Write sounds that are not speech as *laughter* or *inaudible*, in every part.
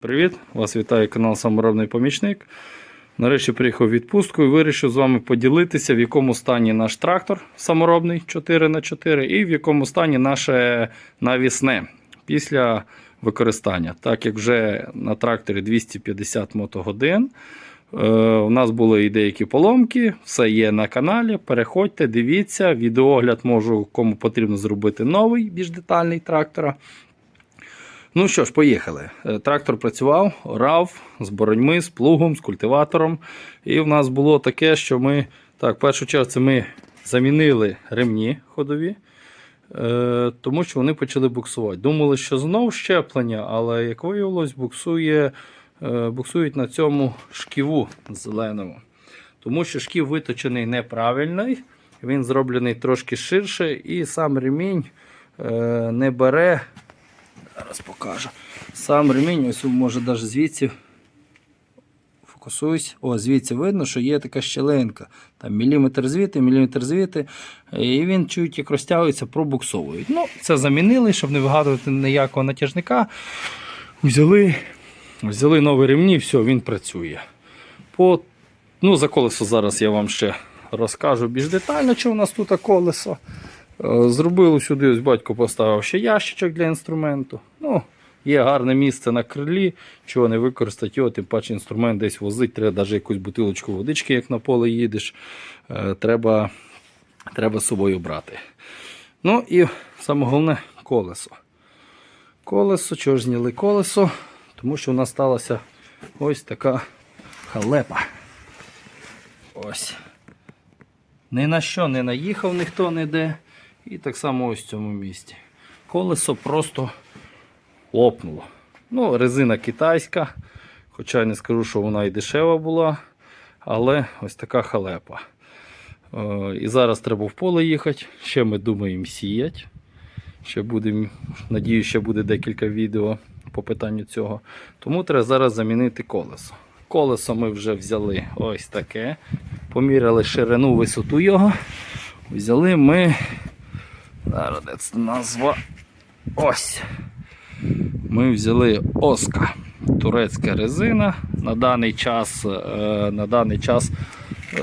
Привіт! Вас вітає канал Саморобний Помічник. Нарешті приїхав у відпустку і вирішив з вами поділитися, в якому стані наш трактор саморобний 4х4 і в якому стані наше навісне після використання. Так як вже на тракторі 250 мотогодин. е, У нас були і деякі поломки, все є на каналі. Переходьте, дивіться, відеогляд можу кому потрібно зробити новий, більш детальний трактора. Ну що ж, поїхали. Е, Трактор працював, орав з бороньми, з плугом, з культиватором. І в нас було таке, що ми, так, в першу чергу, це ми замінили ремні ходові, е, тому що вони почали буксувати. Думали, що знов щеплення, але як виявилось, буксує, е, буксують на цьому шківу зеленому. Тому що шків виточений неправильний, він зроблений трошки ширше, і сам ремінь не бере Зараз покажу. Сам ремінь, ось може навіть звідси фокусуюсь. О, звідси видно, що є така щелинка. Там міліметр звідти, міліметр звідти. І він чуть як розтягується, пробуксовують. Ну, це замінили, щоб не вигадувати ніякого натяжника. Взяли, взяли нові ремні, все, він працює. По, ну, за колесо зараз я вам ще розкажу більш детально, що у нас тут колесо. Е, Зробили сюди, ось батько поставив ще ящичок для інструменту. Ну, є гарне місце на крилі, чого не використати його, тим паче інструмент десь возить, треба навіть якусь бутилочку водички, як на поле їдеш. е, Треба, треба з собою брати. Ну і саме головне колесо. Колесо, чого ж зняли колесо? Тому що у нас сталася ось така халепа. Ось. Ні на що не наїхав ніхто ніде. І так само ось в цьому місці. Колесо просто лопнуло. Ну, резина китайська. Хоча не скажу, що вона і дешева була. Але ось така халепа. Е, І зараз треба в поле їхати. Ще ми думаємо сіяти. Ще будемо, надію, ще буде декілька відео по питанню цього. Тому треба зараз замінити колесо. Колесо ми вже взяли ось таке. Поміряли ширину, висоту його. Взяли ми. Зараз де це назва. Ось. Ми взяли Оска. Турецька резина. На даний час, е, на даний час е,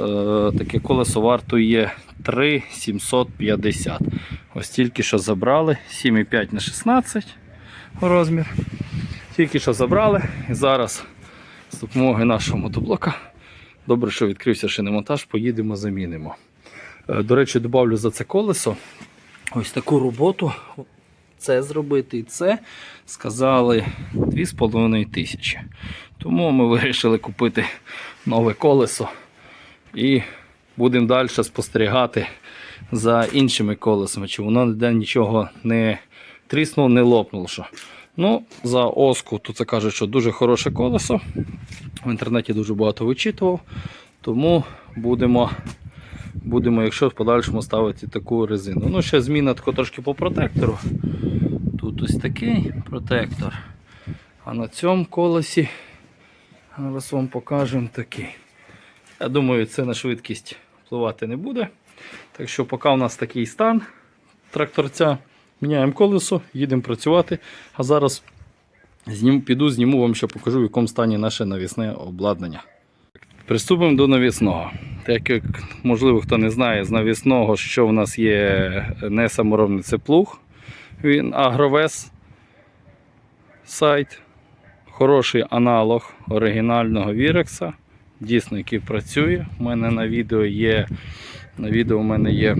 таке колесо вартує 3,750. Ось тільки що забрали 7,5 на 16 розмір. Тільки що забрали. І зараз з допомогою нашого мотоблока. Добре, що відкрився шиномонтаж, поїдемо, замінимо. Е, До речі, добавлю за це колесо ось таку роботу. Це зробити і це сказали 2,5 тисячі. Тому ми вирішили купити нове колесо і будемо далі спостерігати за іншими колесами, чи воно ніде нічого не тріснуло, не лопнуло. Ну, за оску тут це кажуть, що дуже хороше колесо. В інтернеті дуже багато вичитував. Тому будемо, будемо, якщо в подальшому ставити таку резину. Ну, ще зміна трошки по протектору. Тут ось такий протектор. А на цьому колесі зараз вам покажемо такий. Я думаю, це на швидкість впливати не буде. Так що, поки у нас такий стан тракторця, міняємо колесо, їдемо працювати. А зараз знім, піду, зніму вам ще покажу, в якому стані наше навісне обладнання. Приступимо до навісного. Так як, можливо, хто не знає, з навісного, що в нас є не саморобний це плуг. Він Агровес сайт. Хороший аналог оригінального Вірекса. Дійсно, який працює. У мене на відео є. На відео у мене є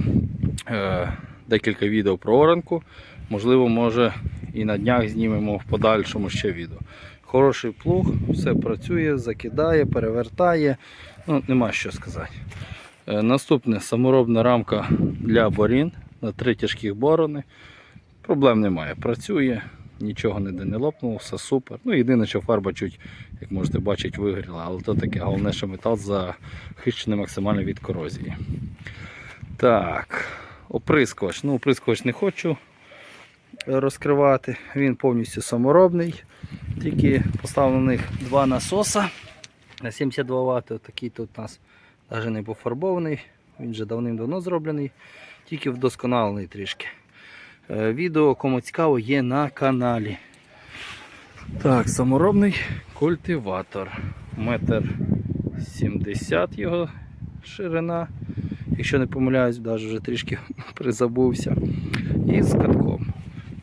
е, декілька відео про оранку. Можливо, може і на днях знімемо в подальшому ще відео. Хороший плуг, все працює, закидає, перевертає. Ну, нема що сказати. Е, наступне саморобна рамка для борін на три тяжких борони. Проблем немає. Працює, нічого ніде не лопнуло, все супер. Ну, єдине, що фарба чуть, як можете бачити, вигоріла, але то таке головне, що метал захищений максимально від корозії. Так, оприскувач. Ну, оприскувач не хочу розкривати. Він повністю саморобний. Тільки поставлених два насоса на 72 Вт. Такий тут у нас навіть не пофарбований. Він вже давним-давно зроблений, тільки вдосконалений трішки. Е, Відео, кому цікаво, є на каналі. Так, саморобний культиватор. Метр 70 його ширина. Якщо не помиляюсь, навіть вже трішки *laughs* призабувся. І з катком.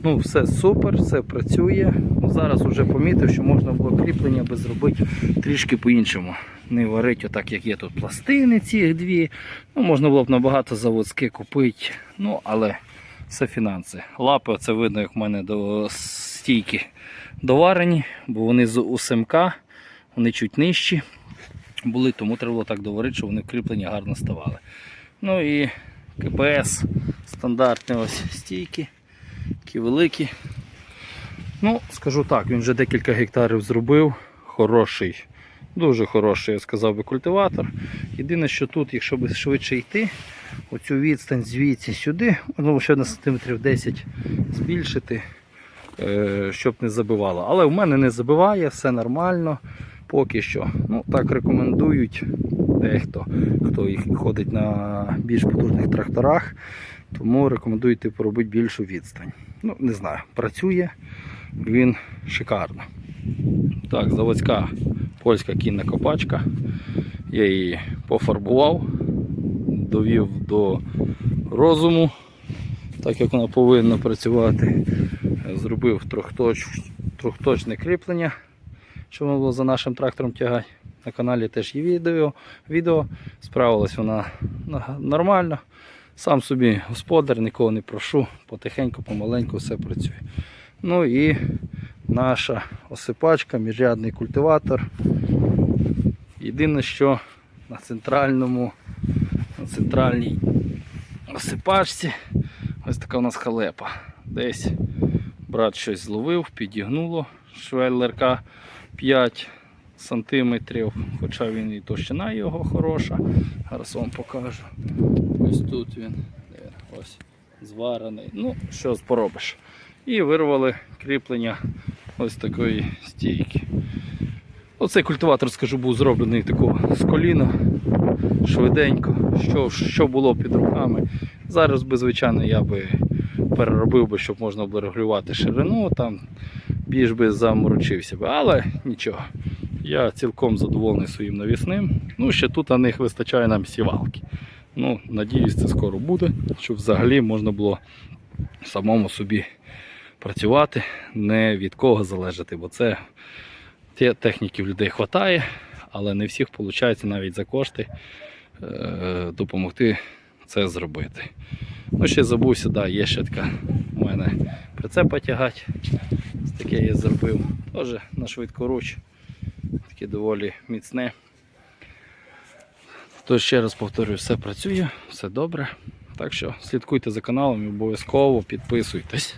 Ну, все супер, все працює. Ну, Зараз вже помітив, що можна було кріплення би зробити трішки по-іншому. Не варити отак, як є тут пластини ці дві. Ну, можна було б набагато заводське купити. Ну, але це фінанси. Лапи, це видно, як в мене до стійки доварені, бо вони з УСМК, вони чуть нижчі були, тому треба було так доварити, щоб вони в кріплення гарно ставали. Ну і КПС стандартні ось стійки, такі великі. Ну, скажу так, він вже декілька гектарів зробив. Хороший, дуже хороший, я сказав би, культиватор. Єдине, що тут, якщо би швидше йти, оцю відстань звідси сюди, ну, ще на сантиметрів 10 збільшити, е, щоб не забивало. Але в мене не забиває, все нормально. Поки що. Ну, так рекомендують дехто, хто їх ходить на більш потужних тракторах. Тому рекомендують типу, робити більшу відстань. Ну, не знаю, працює він шикарно. Так, заводська польська кінна копачка. Я її пофарбував, довів до розуму, так як вона повинна працювати. Зробив трьохточ, трьохточне кріплення, щоб воно було за нашим трактором тягати. На каналі теж є відео. відео. Справилась вона нормально. Сам собі господар, нікого не прошу, потихеньку, помаленьку все працює. Ну і наша осипачка, міжрядний культиватор. Єдине, що на центральному, на центральній осипачці ось така у нас халепа. Десь брат щось зловив, підігнуло швеллерка 5 сантиметрів, хоча він і товщина його хороша. Зараз вам покажу. Ось тут він ось зварений. Ну, що поробиш. І вирвали кріплення ось такої стійки. Оцей культиватор, скажу, був зроблений такого з коліна, швиденько, що, що було під руками. Зараз би, звичайно, я би переробив би, щоб можна було регулювати ширину, там більш би заморочився би. Але нічого. Я цілком задоволений своїм навісним. Ну, ще тут на них вистачає нам сівалки. Ну, надіюсь, це скоро буде, щоб взагалі можна було самому собі працювати, не від кого залежати, бо це те- техніки в людей вистачає, але не всіх виходить навіть за кошти е, допомогти це зробити. Ну, ще забувся, да, є ще така у мене прицепа тягати. Ось Таке я зробив. Теж на швидкоруч. Таке доволі міцне. Тож ще раз повторюю, все працює, все добре. Так що слідкуйте за каналом і обов'язково підписуйтесь.